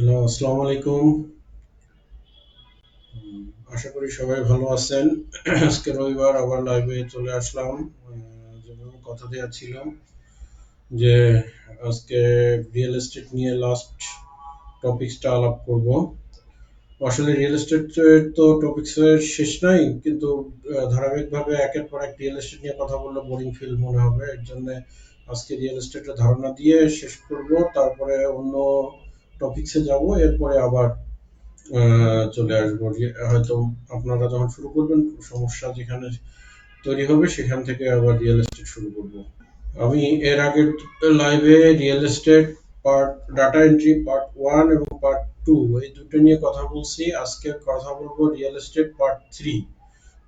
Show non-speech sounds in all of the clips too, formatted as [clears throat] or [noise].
Hello, আসসালামু আলাইকুম। আশা করি সবাই ভালো আছেন। আজকে রবিবার, আবার লাইভে চলে আসলাম। যেভাবে কথা দেওয়া ছিলাম যে আজকে রিয়েল এস্টেট নিয়ে লাস্ট টপিকসটা আলাপ করব। আসলে রিয়েল এস্টেট তো টপিকসের শেষ নাই, কিন্তু ধারাবাহিকভাবে একের পর এক রিয়েল এস্টেট নিয়ে কথা বললে বোরিং ফিল মনে হবে। এর জন্য আজকে রিয়েল এস্টেটের ধারণা দিয়ে শেষ করব। তারপরে অন্য টপিকসে যাব, এরপরে আবার চলে আসব। হয়তো আপনারা যখন শুরু করবেন সমস্যা যেখানে তৈরি হবে, সেখান থেকে আবার রিয়েল এস্টেট শুরু করব। আমি এর আগের লাইভে real estate part data entry part one এবং পার্ট টু এই দুটো নিয়ে কথা বলছি। আজকে কথা বলব রিয়েল এস্টেট পার্ট থ্রি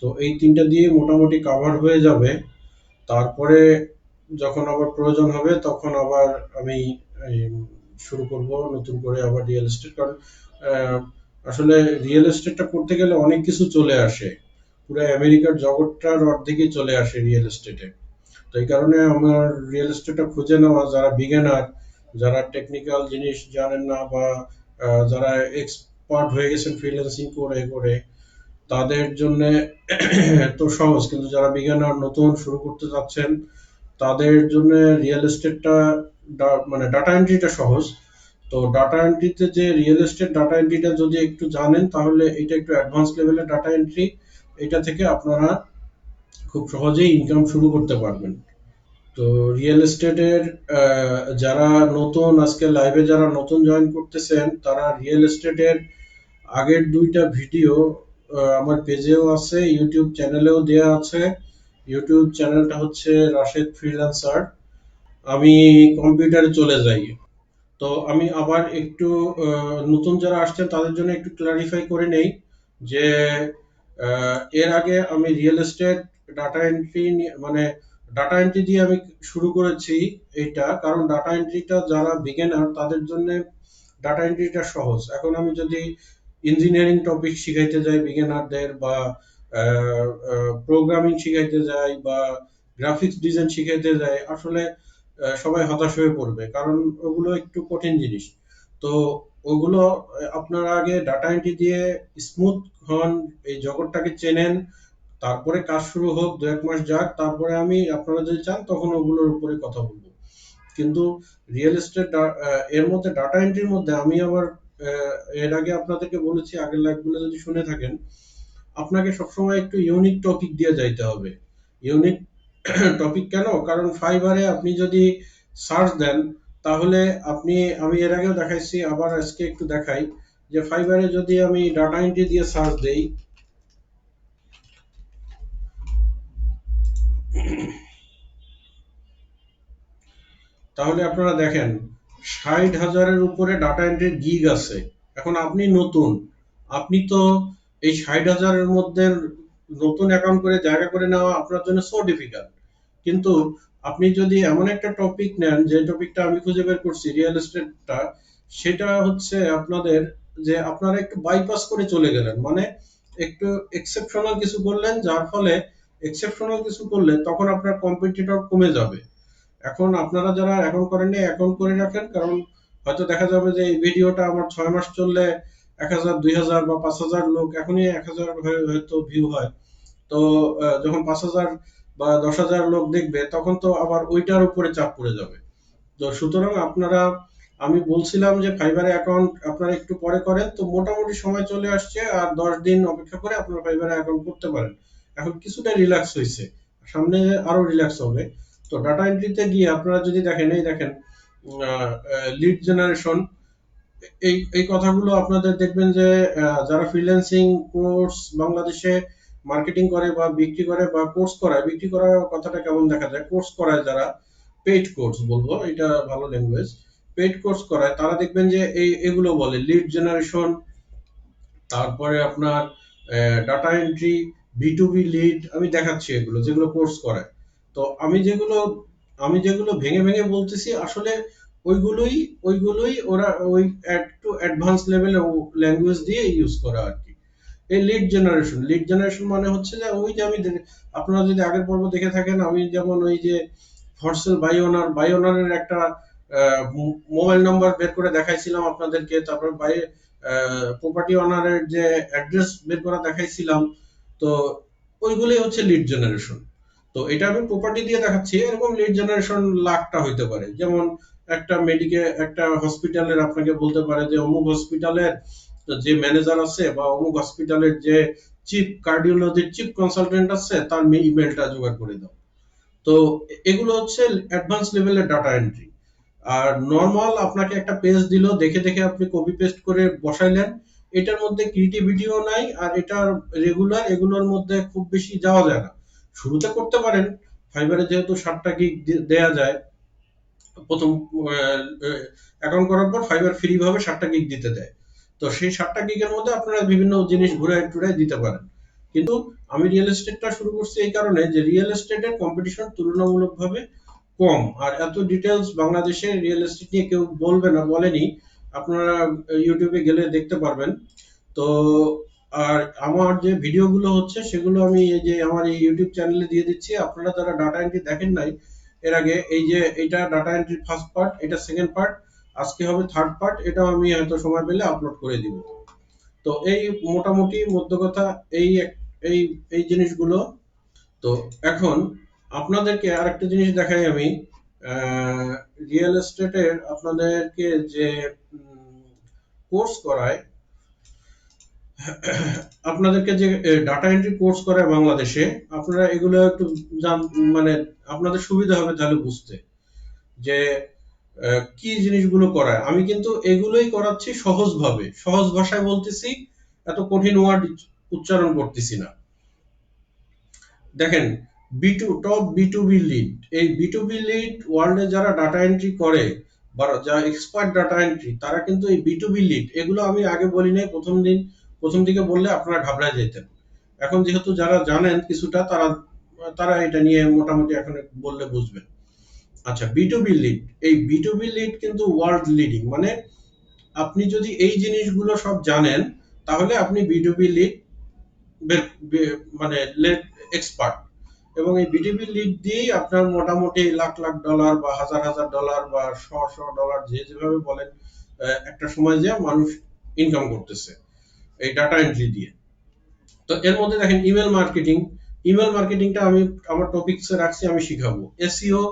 তো এই তিনটা দিয়ে মোটামুটি কাভার হয়ে যাবে। তারপরে যখন আবার প্রয়োজন হবে, তখন আবার আমি শুরু করব, নতুন করে আবার রিয়েল এস্টেট কারণ আসলে রিয়েল এস্টেটটা করতে গেলে অনেক কিছু চলে আসে। পুরো আমেরিকার জগৎটার অর্ধেকই চলে আসে রিয়েল এস্টেটে তো এই কারণে আমার রিয়েল এস্টেটটা খুঁজে নেওয়া, যারা বিগিনার যারা টেকনিক্যাল জিনিস জানেন না বা যারা এক্সপার্ট হয়ে গেছেন ফ্রিল্যান্সিং করে করে, তাদের জন্য [clears throat] তো সহজ। কিন্তু যারা বিজ্ঞানের নতুন, শুরু করতে যাচ্ছেন তাদের জন্য রিয়েল এস্টেটটা মানে ডাটা এন্ট্রিটা সহজ। তো ডাটা এন্ট্রিতে যে রিয়েল এস্টেট ডাটা এন্ট্রিটা যদি একটু জানেন, তাহলে এটা একটু অ্যাডভান্স লেভেলের ডাটা এন্ট্রি এটা থেকে আপনারা খুব সহজেই ইনকাম শুরু করতে পারবেন। তো রিয়েল এস্টেটের যারা নতুন, আজকে লাইভে যারা নতুন জয়েন করতেছেন, তারা রিয়েল এস্টেটের আগের দুইটা ভিডিও আমার পেজেও আছে ইউটিউব চ্যানেলেও দেওয়া আছে। ইউটিউব চ্যানেলটা হচ্ছে রাশেদ ফ্রিল্যান্সার আমি কম্পিউটারে চলে যাই। তো আমি আবার একটু নতুন যারা আসছেন তাদের জন্য একটু ক্লারিফাই করে নেই যে এর আগে আমি রিয়েল এস্টেট ডাটা এন্ট্রি মানে ডাটা এন্ট্রি দিয়ে আমি শুরু করেছি এইটা কারণ ডাটা এন্ট্রিটা যারা বিগিনার তাদের জন্য ডাটা এন্ট্রিটা সহজ। এখন আমি যদি ইঞ্জিনিয়ারিং টপিক শিখাইতে যাই বিগিনারদের বা প্রোগ্রামিং শিখাইতে যাই বা গ্রাফিক্স ডিজাইন শিখাইতে যাই, আসলে সবাই হতাশ হয়ে পড়বে, কারণ ওগুলো একটু কঠিন জিনিস। তো ওগুলো আপনারা আগে ডাটা এন্ট্রি দিয়ে স্মুথ হন, এই জগৎটাকে চেনেন, তারপরে কাজ শুরু হোক দু এক মাস যাক, তারপরে আমি আপনারা যদি চান, তখন ওগুলোর উপরে কথা বলব। কিন্তু রিয়েল এস্টেট এর মধ্যে ডাটা এন্ট্রির মধ্যে আমি আবার এর আগে আপনাদেরকে বলেছি, আগের লাইভগুলো যদি শুনে থাকেন, আপনাকে সবসময় একটু ইউনিক টপিক দিয়ে যাইতে হবে। ইউনিক টপিক কেন? কারণ ফাইবারে আপনি যদি সার্চ দেন, তাহলে আপনি, আমি এর আগেও দেখাইছি, আবার আজকে একটু দেখাই, যে ফাইবারে যদি আমি ডাটা এন্ট্রি দিয়ে সার্চ দেই, তাহলে আপনারা দেখেন, ষাট হাজারের উপরে ডাটা এন্ট্রির গিগ আছে। এখন আপনি নতুন, আপনি তো এই ষাট হাজারের মধ্যে নতুন অ্যাকাউন্ট করে জায়গা করে নেওয়া আপনার জন্য সো ডিফিকাল্ট কিন্তু আপনি যদি এমন একটা টপিক নেন, যে টপিকটা আমি খুঁজে বের করছি রিয়েল এস্টেটটা সেটা হচ্ছে আপনাদের যে আপনারা একটু বাইপাস করে চলে গেলেন। মানে একটু এক্সেপশনাল কিছু করলেন, যার ফলে এক্সেপশনাল কিছু করলে তখন আপনার কম্পিটিটর কমে যাবে। এখন আপনারা যারা এখন করেননি অ্যাকাউন্ট করে রাখেন, কারণ হয়তো দেখা যাবে যে এই ভিডিওটা আমার ছয় মাস চললে এক হাজার, দুই হাজার বা পাঁচ হাজার লোক, এখনই এক হাজার হয়তো ভিউ হয়। তো যখন পাঁচ হাজার বা দশ হাজার লোক দেখবে, তখন তো আবার ওইটার উপরে চাপ পড়ে যাবে। তো সুতরাং আপনারা, আমি বলছিলাম যে ফাইবারে অ্যাকাউন্ট আপনারা একটু পরে করেন, তো মোটামুটি সময় চলে আসছে আর দশ দিন অপেক্ষা করে আপনারা ফাইবারে অ্যাকাউন্ট করতে পারেন। এখন কিছুটা রিল্যাক্স হয়েছে, সামনে আরও রিল্যাক্স হবে। তো ডাটা এন্ট্রিতে গিয়ে আপনারা যদি দেখেন, এই দেখেন লিড জেনারেশন এই এই কথাগুলো আপনাদের দেখবেন যে যারা ফ্রিল্যান্সিং কোর্স বাংলাদেশে মার্কেটিং করে বা বিক্রি করে বা কোর্স করায়, বিক্রি করার কথাটা কেমন দেখা যায়? কোর্স করায় যারা পেইড কোর্স বলব, এটা ভালো ল্যাঙ্গুয়েজ পেইড কোর্স করায়, তারা দেখবেন যে এই, এগুলো বলে লিড জেনারেশন তারপরে আপনার data entry B to B lead আমি দেখাচ্ছি এগুলো, যেগুলো কোর্স করায়। তো আমি যেগুলো আমি যেগুলো ভেঙে ভেঙে বলতেছি, আসলে ওইগুলোই ওইগুলোই ওরা ওই একটু অ্যাডভান্স লেভেলে ল্যাঙ্গুয়েজ দিয়ে ইউজ করা আর কি। এই লিড জেনারেশন লিড জেনারেশন মানে হচ্ছে যে ওই যে আমি আপনারা যদি আগের পর্ব দেখে থাকেন, আমি যেমন ওই যে for sale by owner by ওনারের একটা মোবাইল নাম্বার বের করে দেখাইছিলাম আপনাদেরকে, তারপর বাইরে প্রপার্টি ওনারের যে অ্যাড্রেস বের করা দেখাইছিলাম, তো ওইগুলোই হচ্ছে লিড জেনারেশন তো এটা আমি প্রপার্টি দিয়ে দেখাচ্ছি, এরকম লিড জেনারেশন লাখটা হইতে পারে। যেমন একটা মেডিকেল একটা হসপিটালের আপনাকে বলতে পারে যে অমুক হসপিটালের যে ম্যানেজার আছে বা অমুক হসপিটালের যে চিফ কার্ডিওলজির চিফ কনসালটেন্ট আছে, তার ইমেলটা জোগাড় করে দাও। তো এগুলো হচ্ছে অ্যাডভান্স লেভেলের ডাটা এন্ট্রি আর নর্মাল আপনাকে একটা পেজ দিল, দেখে দেখে আপনি কপি পেস্ট করে বসাইলেন। এটার মধ্যে ক্রিয়েটিভিটিও নাই, আর এটার রেগুলার এগুলোর মধ্যে খুব বেশি যাওয়া যায় না। শুরুতে করতে পারেন ফাইবারে যেহেতু ষাটটা গিগ দেয়া যায়, প্রথম অ্যাকাউন্ট করার পর ফাইবার ফ্রি ভাবে ষাটটা গিগ দিতে দেয়। তো সেই সাতটা গিগের মধ্যে আপনারা বিভিন্ন জিনিস ঘুরে টুরে দিতে পারেন। কিন্তু আমি রিয়েল এস্টেটটা শুরু করছি এই কারণে যে রিয়েল এস্টেটের কম্পিটিশন তুলনামূলকভাবে কম। আর এত ডিটেলস বাংলাদেশে রিয়েল এস্টেট নিয়ে কেউ বলবে না, বলেনি। আপনারা ইউটিউবে গেলে দেখতে পারবেন। তো আর আমার যে ভিডিওগুলো হচ্ছে সেগুলো আমি এই যে আমার এই ইউটিউব চ্যানেলে দিয়ে দিচ্ছি। আপনারা যারা ডাটা এন্ট্রি দেখেন নাই, এর আগে এই যে এটা ডাটা এন্ট্রি ফার্স্ট পার্ট এটা সেকেন্ড পার্ট আজকে হবে থার্ড পার্ট এটাও আমি হয়তো সময় পেলে আপলোড করে দিব। তো এই মোটামুটি মধ্য কথা এই এই এই জিনিসগুলো, তো এখন আপনাদেরকে আরেকটা জিনিস দেখাই আমি রিয়েল এস্টেটের আপনাদেরকে যে কোর্স করায়, আপনাদেরকে যে ডাটা এন্ট্রি কোর্স করায় বাংলাদেশে, আপনারা এগুলো একটু মানে আপনাদের সুবিধা হবে তাহলে বুঝতে। যে কি জিনিসগুলো করায়? আমি কিন্তু এগুলোই করাচ্ছি সহজভাবে। সহজ ভাষায় বলতেছি, এত কঠিন ওয়ার্ড উচ্চারণ করতেছি না। দেখেন B to top B to B lead এই বি টু বি লিড ওয়ার্ল্ডে যারা ডাটা এন্ট্রি করে, বা যারা এক্সপার্ট ডাটা এন্ট্রি তারা কিন্তু এই বি টু বি লিড এগুলো আমি আগে বলি নাই, প্রথম দিন, প্রথম দিকে বললে আপনারা ঘাবড়ায় যেতেন এখন যেহেতু যারা জানেন কিছুটা, তারা তারা এটা নিয়ে মোটামুটি এখন বললে বুঝবেন। আচ্ছা বি টু বি লিড এই বি টু বি লিড কিন্তু ওয়ার্ল্ড লিডিং মানে আপনি যদি এই জিনিসগুলো সব জানেন, তাহলে আপনি বি টু বি লিড মানে এক্সপার্ট এবং এই বিটিপি লিড দিয়েই আপনার মোটামুটি লাখ লাখ ডলার বা হাজার হাজার ডলার বা শ শ ডলার যে যেভাবে বলেন একটা সময় যে মানুষ ইনকাম করতেছে এই ডাটা এন্ট্রি দিয়ে। তো এর মধ্যে দেখেন ইমেল মার্কেটিং ইমেল মার্কেটিংটা আমি, আমার টপিকসে রাখছি, আমি শিখাবো। এসইও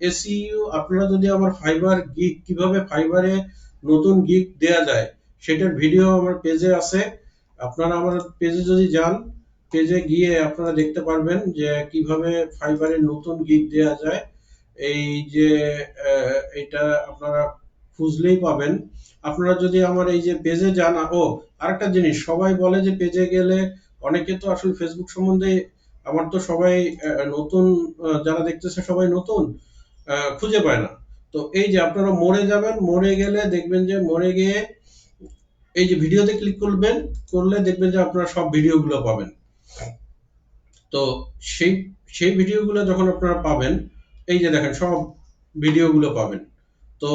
এসইও আপনারা যদি আমার ফাইবার গিগ কীভাবে ফাইবারে নতুন গিগ দেয়া যায়, সেটার ভিডিও আমার পেজে আছে। আপনারা আমার পেজে যদি যান পেজে গিয়ে আপনারা দেখতে পারবেন যে কীভাবে ফাইবারের নতুন গিগ দেওয়া যায়। এই যে এটা আপনারা খুঁজলেই পাবেন। আপনারা যদি আমার এই যে পেজে যান, ও, আরেকটা জিনিস, সবাই বলে যে পেজে গেলে অনেকে তো আসলে ফেসবুক সম্বন্ধে, আমার তো সবাই নতুন যারা দেখতেছে সবাই নতুন। খুঁজে পায় না। তো এই যে আপনারা মরে যাবেন, মরে গেলে দেখবেন যে মরে গিয়ে এই যে ভিডিওতে ক্লিক করবেন, করলে দেখবেন যে আপনারা সব ভিডিওগুলো পাবেন। তো সেই সেই ভিডিওগুলো যখন আপনারা পাবেন, এই যে দেখেন সব ভিডিওগুলো পাবেন। তো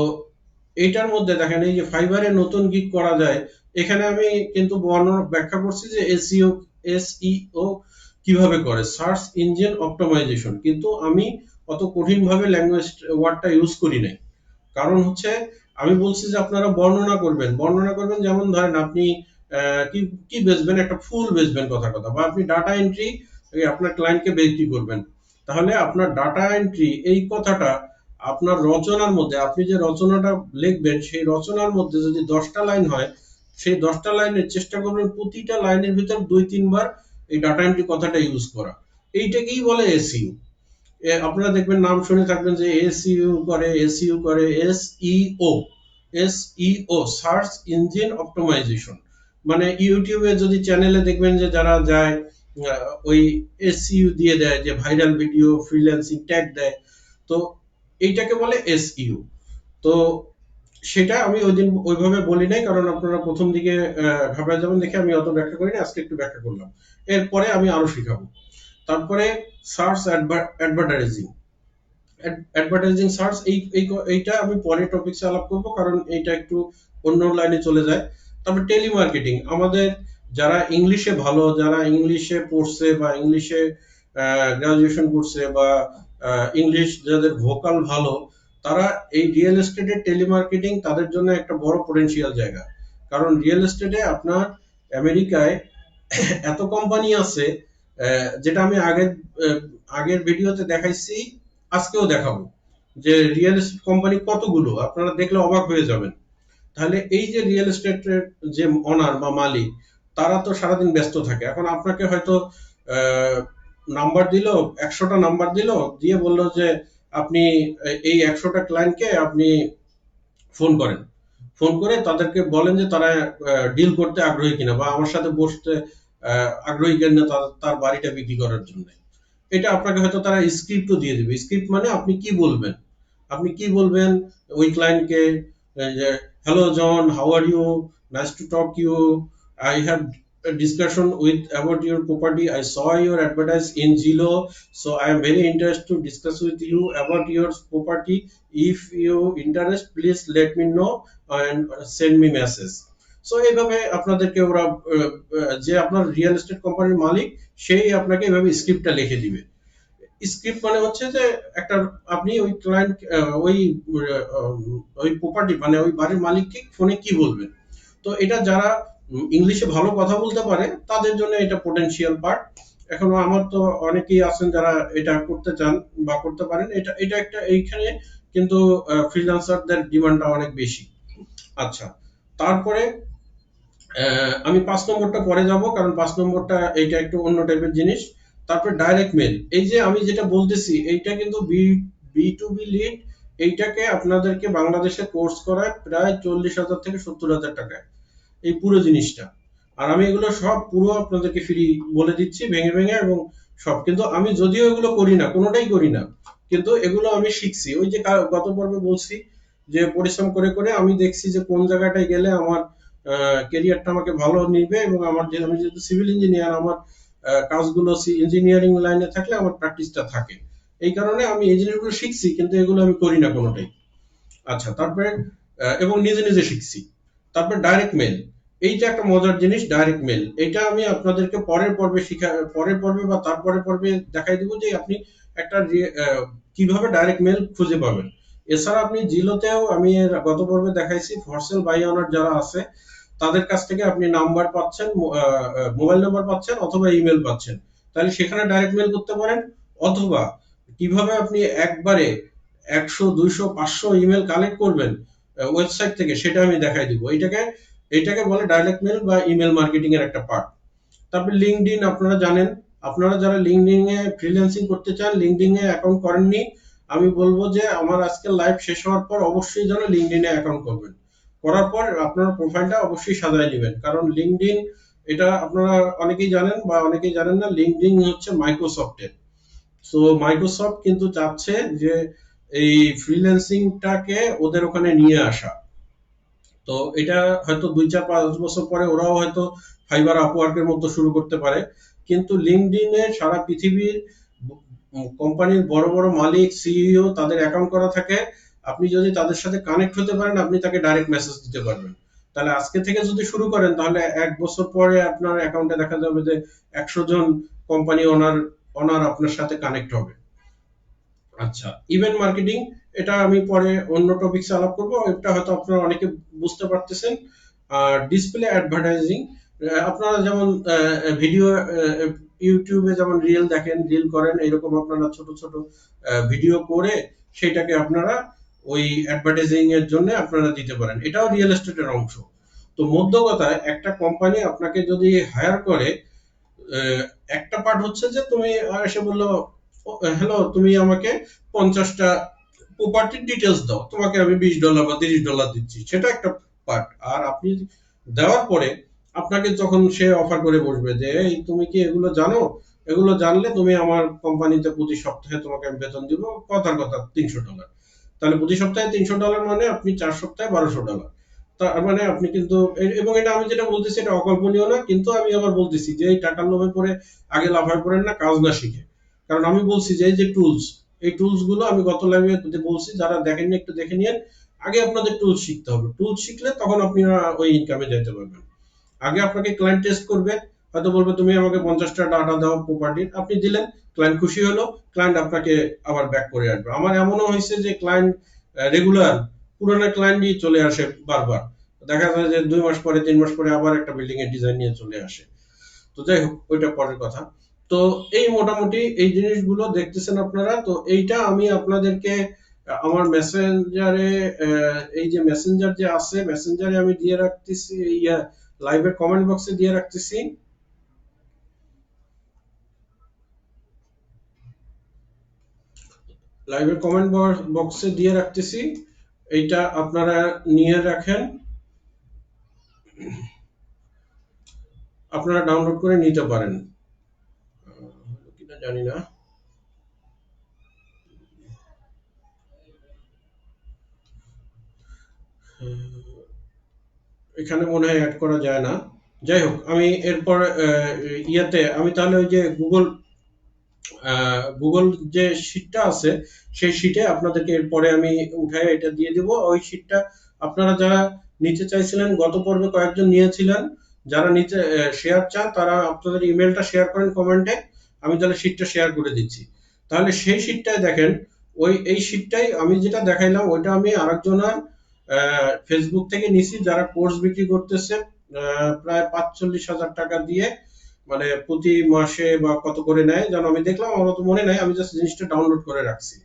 এইটার মধ্যে দেখেন এই যে ফাইবারে নতুন গিক করা যায়, এখানে আমি কিন্তু বর্ণনা ব্যাখ্যা করছি যে এসইও এসইও কীভাবে করে? সার্চ ইঞ্জিন অপটিমাইজেশন কিন্তু আমি অত কঠিন ভাবে ল্যাঙ্গুয়েজ ওয়ার্ডটা ইউজ করি নাই। কারণ হচ্ছে, আমি বলছি যে আপনারা বর্ণনা করবেন। বর্ণনা করবেন যেমন ধরেন আপনি কি কি বেচবেন? একটা ফুল বেচবেন কথা কথা। বা আপনি ডাটা এন্ট্রি আপনার ক্লায়েন্টকে বিক্রি করবেন। তাহলে আপনার ডাটা এন্ট্রি এই কথাটা আপনার রচনার মধ্যে, আপনি যে রচনাটা লিখবেন, সেই রচনার মধ্যে যদি দশটা লাইন হয়, সেই দশটা লাইনের চেষ্টা করবেন প্রতিটা লাইনের ভিতর দুই, তিনবার এই ডাটা এন্ট্রি কথাটা ইউজ করা। এইটাকেই বলে এসইউ। আপনারা দেখবেন নাম শুনে থাকবেন যে এসইউ করে এসইউ করে, SEO SEO, search engine optimisation. মানে ইউটিউবে যদি চ্যানেলে দেখবেন যে যারা যায় ওই এসইউ দিয়ে দেয়, যে ভাইরাল ভিডিও, ফ্রিল্যান্সিং, ট্যাগ দেয়, তো এইটাকে বলে এসইউ। তো সেটা আমি ওই দিন ওইভাবে বলি নাই, কারণ আপনারা প্রথম দিকে ঘাবড়ে যাবেন দেখে আমি অত ব্যাখ্যা করিনি, আজকে একটু ব্যাখ্যা করলাম। এরপরে আমি আরও শিখাবো। তারপরে সার্চ অ্যাডভার্টাইজিং অ্যাডভার্টাইজিং সার্চ এই এইটা আমি পরে টপিকসে আলাপ করব, কারণ এইটা একটু অন্য লাইনে চলে যায়। তারপর টেলিমার্কেটিং আমাদের যারা ইংলিশে ভালো, যারা ইংলিশে পড়ছে বা ইংলিশে গ্রাজুয়েশন করছে বা ইংলিশ যাদের ভোকাল ভালো, তারা এই রিয়েল এস্টেটের টেলিমার্কেটিং তাদের জন্য একটা বড় পটেনশিয়াল জায়গা। কারণ রিয়েল এস্টেটে আপনার আমেরিকায় এত কোম্পানি আছে যেটা আমি আগের আগের ভিডিওতে দেখাইছি, আজকেও দেখাবো। যে রিয়েল এস্টেট কোম্পানি কতগুলো, আপনারা দেখলে অবাক হয়ে যাবেন। তাহলে এই যে রিয়েল এস্টেটের যে অনার বা মালিক, তারা তো সারাদিন ব্যস্ত থাকে। এখন আপনাকে হয়তো নাম্বার দিল, একশোটা নাম্বার দিল, দিয়ে বলল যে আপনি এই একশোটা ক্লায়েন্টকে আপনি ফোন করেন। ফোন করে তাদেরকে বলেন যে তারা ডিল করতে আগ্রহী কিনা বা আমার সাথে বসতে আগ্রহী কেন তার বাড়িটা বিক্রি করার জন্য। এটা আপনাকে হয়তো তারা স্ক্রিপ্ট দিয়ে দেবে। স্ক্রিপ্ট মানে আপনি কি বলবেন? আপনি কি বলবেন ওই ক্লায়েন্টকে যে hello John how are you nice to talk you I have discussion with about your property I saw your advertise in Zillow so I am very interest to discuss with you about your property if you interest please let me know and send me message so এইভাবে আপনাদেরকে ওরা যে আপনার real estate কোম্পানির মালিক, সেই আপনাকে এইভাবে স্ক্রিপ্টটা লিখে দিবে। স্ক্রিপ্ট মানে হচ্ছে যে, একটা আপনি ওই ক্লায়েন্ট ওই ওই প্রপার্টি মানে ওই বাড়ির মালিককে ফোনে কি বলবেন? তো এটা যারা ইংলিশে ভালো কথা বলতে পারে, তাদের জন্য এটা পোটেনশিয়াল পার্ট এখনও আমার তো অনেকেই আছেন যারা এটা করতে চান বা করতে পারেন। এটা এটা একটা এইখানে কিন্তু ফ্রিল্যান্সারদের ডিমান্ডটা অনেক বেশি। আচ্ছা তারপরে আমি পাঁচ নম্বরটা পরে যাব, কারণ পাঁচ নম্বরটা এইটা একটু অন্য টাইপের জিনিস। তারপরে ডাইরেক্ট মেল এই যে আমি যেটা বলতেছি, এইটা কিন্তু B B to B lead এইটাকে আপনাদেরকে বাংলাদেশে কোর্স করায় প্রায় চল্লিশ হাজার থেকে সত্তর হাজার টাকায়। এই পুরো জিনিসটা। আর আমি এগুলো সব পুরো আপনাদেরকে ফ্রি বলে দিচ্ছি, ভেঙে ভেঙে, এবং সব। কিন্তু আমি যদিও এগুলো করি না, কোনোটাই করি না, কিন্তু এগুলো আমি শিখছি। ওই যে গত পর্বে বলছি যে পরিশ্রম করে করে আমি দেখছি যে কোন জায়গাটায় গেলে আমার কেরিয়ারটা আমাকে ভালো নিবে এবং আমার যে আমি যেহেতু সিভিল ইঞ্জিনিয়ার আমার কাজগুলো ইঞ্জিনিয়ারিং লাইনে থাকলে আমার প্র্যাকটিসটা থাকে। এই কারণে আমি এই জিনিসগুলো শিখছি, কিন্তু এগুলো আমি করি না কোনোটাই। আচ্ছা তারপরে এবং নিজে নিজে শিখছি। তারপর ডাইরেক্ট মেল এইটা একটা মজার জিনিস ডাইরেক্ট মেল এটা আমি আপনাদেরকে পরের পর্বে শিখা, পরের পর্বে বা তারপরের পর্বে দেখাই দিব যে আপনি একটা কীভাবে ডাইরেক্ট মেল খুঁজে পাবেন। এছাড়া আপনি জিলোতেও আমি গত পর্বে দেখাইছি ফরসেল বাই অনার যারা আছে, তাদের কাছ থেকে আপনি নাম্বার পাচ্ছেন মোবাইল নাম্বার পাচ্ছেন অথবা ইমেল পাচ্ছেন। তাহলে সেখানে ডাইরেক্ট মেল করতে পারেন অথবা কীভাবে আপনি একবারে একশো, দুইশো, পাঁচশো ইমেল কালেক্ট করবেন ওয়েবসাইট থেকে সেটা আমি দেখাই দিব। এটাকে এটাকে বলে ডাইরেক্ট মেল বা ইমেল মার্কেটিং এর একটা পার্ট তারপর লিঙ্কডইন আপনারা জানেন, আপনারা যারা লিঙ্কডইন এ ফ্রিল্যান্সিং করতে চান লিঙ্কডইন এ অ্যাকাউন্ট করেননি আমি বলব যে আমার আজকে লাইভ শেষ হওয়ার পর অবশ্যই যেন লিঙ্কডইন এ অ্যাকাউন্ট করবেন। করার পর আপনার প্রোফাইলটা অবশ্যই সাজায় নেবেন কারণ লিঙ্কডইন এটা আপনারা অনেকেই জানেন বা অনেকেই জানেন না লিঙ্কডইন হচ্ছে মাইক্রোসফটের সো মাইক্রোসফট কিন্তু চাচ্ছে যে এই ফ্রিল্যান্সিংটাকে ওদের ওখানে নিয়ে আসা। তো এটা হয়তো দুই চার পাঁচ বছর পরে ওরাও হয়তো ফাইবার আপওয়ার্কের মতো শুরু করতে পারে। কিন্তু লিঙ্কডইনে সারা পৃথিবীর কোম্পানির বড় বড় মালিক সিইও তাদের অ্যাকাউন্ট করা থাকে। আপনি যদি তাদের সাথে কানেক্ট হতে পারেন, আপনি তাকে ডাইরেক্ট মেসেজ দিতে পারবেন। তাহলে আজকে থেকে যদি শুরু করেন, তাহলে এক বছর পরে আপনার অ্যাকাউন্টে দেখা যাবে যে একশো জন কোম্পানি ওনার ওনার আপনার সাথে কানেক্ট হবে। আচ্ছা ইভেন্ট মার্কেটিং এটা আমি পরে অন্য টপিকসে আলাপ করব। এটা হয়তো আপনারা অনেকে বুঝতে পারতেছেন। আর ডিসপ্লে অ্যাডভার্টাইজিং আপনারা যেমন ভিডিও ইউটিউবে যেমন রিল দেখেন রিল করেন এরকম আপনারা ছোট ছোট ভিডিও করে সেটাকে আপনারা ওই অ্যাডভার্টাইজিং এর জন্য আপনারা দিতে পারেন। এটাও রিয়েল এস্টেটের অংশ। তো মধ্য কথায় একটা কোম্পানি আপনাকে যদি হায়ার করে একটা পার্ট হচ্ছে যে তুমি এসে বলল হ্যালো তুমি আমাকে পঞ্চাশটা প্রপার্টির ডিটেলস দাও। তোমাকে আমি বিশ ডলার বা তিরিশ ডলার দিচ্ছি। সেটা একটা পার্ট আর আপনি দেওয়ার পরে আপনাকে যখন সে অফার করে বসবে যে, এই তুমি কি এগুলো জানো? এগুলো জানলে তুমি আমার কোম্পানিতে প্রতি সপ্তাহে তোমাকে আমি বেতন দিব কথার কথা, তিনশো ডলার তাহলে প্রতি সপ্তাহে তিনশো ডলার মানে আপনি চার সপ্তাহে বারোশো ডলার তার মানে আপনি কিন্তু এবং এটা আমি যেটা বলতেছি, এটা অকল্পনীয় না, কিন্তু আমি আবার বলতেছি যে, এই টাকার লোভে পড়ে আগে লাফায় পড়েন না, কাজ না শিখে। কারণ আমি বলছি যে, এই যে টুলস এই টুলসগুলো আমি গত লাইভে বলছি, যারা দেখেননি একটু দেখে নিন আগে আপনাদের টুলস শিখতে হবে। টুলস শিখলে তখন আপনি ওই ইনকামে যেতে পারবেন। আগে আপনাকে ক্লায়েন্ট টেস্ট করবে, হয়তো বলবে, তুমি আমাকে পঞ্চাশটা ডাটা দাও প্রপার্টির আপনি দিলেন ক্লায়েন্ট খুশি হলো ক্লায়েন্ট আপনাকে আবার ব্যাক করে আসবে। আমার এমনও হয়েছে যে ক্লায়েন্ট রেগুলার পুরোনো ক্লায়েন্টই চলে আসে বারবার। দেখা যায় যে দুই মাস পরে, তিন মাস পরে আবার একটা বিল্ডিং এর ডিজাইন নিয়ে চলে আসে। তো যাই হোক, ওইটা পরের কথা। তো এই মোটামুটি এই জিনিসগুলো দেখতেছেন আপনারা। তো এইটা আমি আপনাদেরকে, আমার মেসেঞ্জারে এই যে মেসেঞ্জার যে আছে মেসেঞ্জারে আমি দিয়ে রাখতেছি ইয়া লাইভের কমেন্ট বক্সে দিয়ে রাখতেছি। লাইভের কমেন্ট বক্সে দিয়ে রাখতেছি। এইটা আপনারা নিয়ে রাখেন। আপনারা ডাউনলোড করে নিতে পারেন। জানি না। এখানে মনে হয় অ্যাড করা যায় না। যাই হোক, আমি এরপর ইয়াতে, আমি তাহলে ওই যে গুগল গুগল যে শিটটা আছে, সেই শিটে আপনাদেরকে এরপরে আমি উঠায় এটা দিয়ে দিব। ওই শিটটা আপনারা যারা নিতে চাইছিলেন, গত পর্বে কয়েকজন নিয়েছিলেন, যারা নিতে শেয়ার চান, তারা আপনাদের ইমেলটা শেয়ার করেন কমেন্টে আমি তাহলে শিটটা শেয়ার করে দিচ্ছি। তাহলে সেই শিটটায় দেখেন, ওই, এই শিটটাই আমি যেটা দেখাইলাম, ওইটা আমি আরেকজনের ফেসবুক থেকে নিছি, যারা কোর্স বিক্রি করতেছে প্রায় পাঁচচল্লিশ হাজার টাকা দিয়ে মানে প্রতি মাসে বা কত করে নেয়, যেন আমি দেখলাম, আমার তো মনে নাই, আমি জাস্ট জিনিসটা ডাউনলোড করে রাখছি।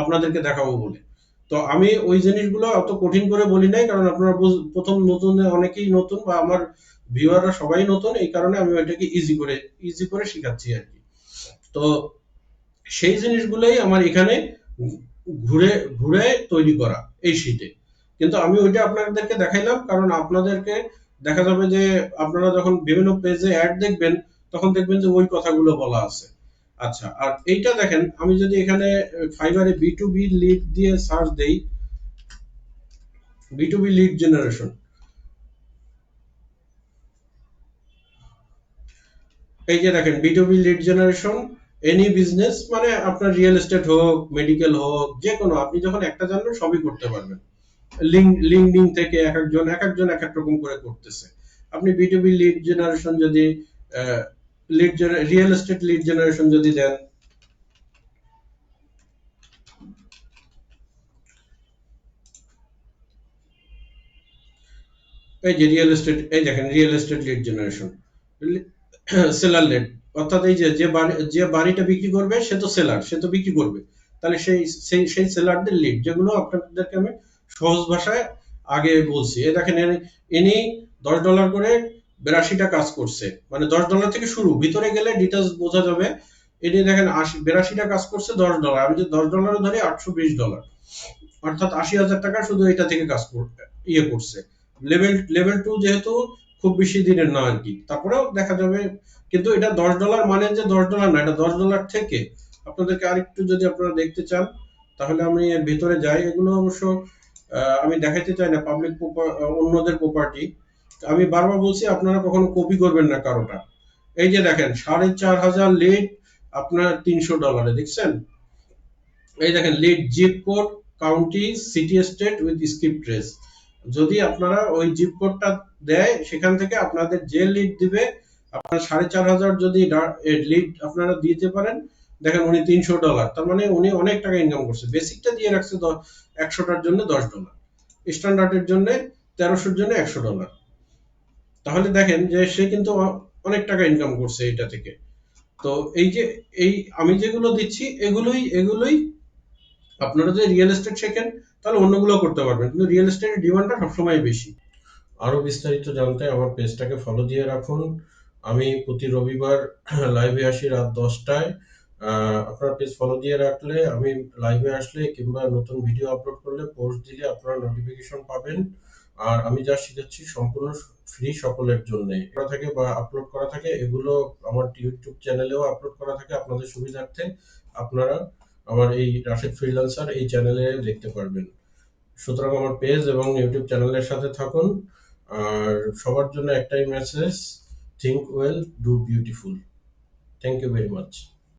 আপনাদেরকে দেখাবো বলে। তো আমি ওই জিনিসগুলো অত কঠিন করে বলি নাই, কারণ আপনারা প্রথম নতুন অনেকেই নতুন, বা আমার ভিউয়াররা সবাই নতুন, এই কারণে আমি ওইটাকে ইজি করে ইজি করে শেখাচ্ছি আর কি। তো সেই জিনিসগুলোই আমার এখানে ঘুরে ঘুরে তৈরি করা, এই শীটে কিন্তু আমি ওইটা আপনাদেরকে দেখাইলাম, কারণ আপনাদেরকে দেখা যাবে যে আপনারা যখন বিভিন্ন পেজে অ্যাড দেখবেন, তখন দেখবেন যে ওই কথাগুলো বলা আছে। আচ্ছা আর এইটা দেখেন, আমি যদি এখানে ফাইবারে বি টু বি লিড দিয়ে সার্চ দেই B to B lead generation এই যে দেখেন B to B lead generation any business মানে আপনার রিয়েল এস্টেট হোক মেডিকেল হোক যে কোনো আপনি যখন একটা জানবেন, সবই করতে পারবেন। লিঙ্কডিং থেকে এক একজন এক একজন এক এক রকম করে করতেছে। আপনি B to B lead generation যদি lead real estate lead generation যদি দেন, এই যে রিয়েল এস্টেট এই দেখেন real estate lead generation seller lead অর্থাৎ এই যে যে বাড়ি, যে বাড়িটা বিক্রি করবে, সে তো সেলার সে তো বিক্রি করবে। তাহলে সেই সেই সেলারদের লিড যেগুলো আপনাদেরকে আমি সহজ ভাষায় আগে বলছি। এ দেখেন, ইনি দশ ডলার করে বেরাশিটা কাজ করছে। মানে দশ ডলার থেকে শুরু, ভিতরে গেলে ডিটেলস বোঝা যাবে। এটি দেখেন, আশি, বেরাশিটা কাজ করছে দশ ডলার। আমি যদি দশ ডলার ধরি, আটশো বিশ ডলার। অর্থাৎ আশি হাজার টাকা শুধু এটা থেকে কাজ ইয়ে করছে। লেভেল লেভেল টু যেহেতু খুব বেশি দিনের না আর কি তারপরেও দেখা যাবে, কিন্তু এটা দশ ডলার মানে যে দশ ডলার না, এটা দশ ডলার থেকে। আপনাদেরকে আরেকটু যদি আপনারা দেখতে চান, তাহলে আমি ভিতরে যাই। এগুলো অবশ্য আমি দেখাইতে চাই না পাবলিক অন্যদের প্রপার্টি আমি বারবার বলছি, আপনারা কখনো কপি করবেন না কারোটা। এই যে দেখেন, সাড়ে চার হাজার লিড আপনার তিনশো ডলারে দেখছেন? এই দেখেন lead zip code county city state with script dress যদি আপনারা ওই জিপ কোডটা দেয়, সেখান থেকে আপনাদের যে লিড দিবে, আপনার সাড়ে চার হাজার যদি লিড আপনারা দিতে পারেন দেখেন উনি তিনশো ডলার তার মানে উনি অনেক টাকা ইনকাম করছে। বেসিকটা দিয়ে রাখছে একশোটার জন্য দশ ডলার স্ট্যান্ডার্ডের জন্য তেরোশোর জন্য একশো ডলার তাহলে দেখেন যে সে কিন্তু অনেক টাকা ইনকাম করছে এটা থেকে। তো এই যে, এই আমি যেগুলো দিচ্ছি, এগুলোই এগুলোই আপনারা যদি রিয়েল এস্টেট শেখেন, তাহলে অন্যগুলো করতে পারবেন। কিন্তু রিয়েল এস্টেটের ডিমান্ডটা সবসময় বেশি। আরও বিস্তারিত জানতে আমার পেজটাকে ফলো দিয়ে রাখুন। আমি প্রতি রবিবার [clears throat] লাইভে আসি রাত দশটায়। আপনার পেজ ফলো দিয়ে রাখলে, আমি লাইভে আসলে কিংবা নতুন ভিডিও আপলোড করলে পোস্ট দিলে আপনারা নোটিফিকেশন পাবেন। আর আমি যা শিখাচ্ছি সম্পূর্ণ ফ্রি সকলের জন্য। করা থাকে বা আপলোড করা থাকে, এগুলো আমার ইউটিউব চ্যানেলেও আপলোড করা থাকে আপনাদের সুবিধার্থে। আপনারা আমার এই রাশেদ ফ্রিল্যান্সার এই চ্যানেলে দেখতে পারবেন। সুতরাং আমার পেজ এবং ইউটিউব চ্যানেলের সাথে থাকুন। আর সবার জন্য একটাই message think well do beautiful thank you very much